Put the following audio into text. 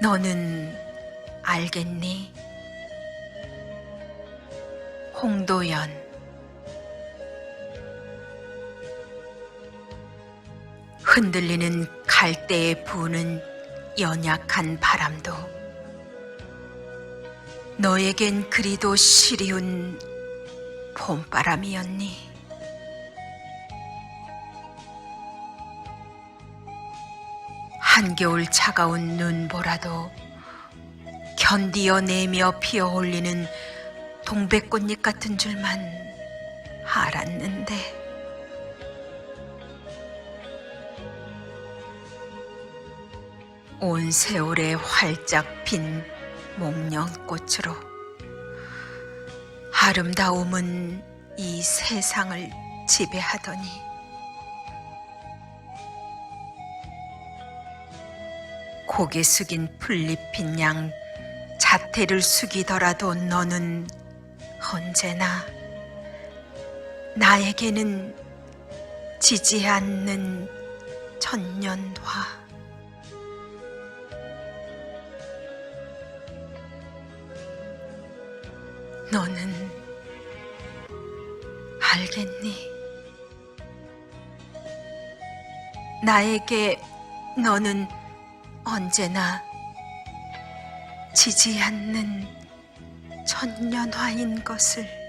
너는 알겠니? 홍도연 흔들리는 갈대에 부는 연약한 바람도 너에겐 그리도 시리운 봄바람이었니? 한겨울 차가운 눈보라도 견디어 내며 피어 올리는 동백꽃잎 같은 줄만 알았는데. 온 세월에 활짝 핀 목련꽃으로 아름다움은 이 세상을 지배하더니 고개 숙인 풀잎핀 양 자태를 숙이더라도 너는 언제나 나에게는 지지 않는 천년화. 너는 알겠니? 나에게 너는 언제나 지지 않는 천년화인 것을.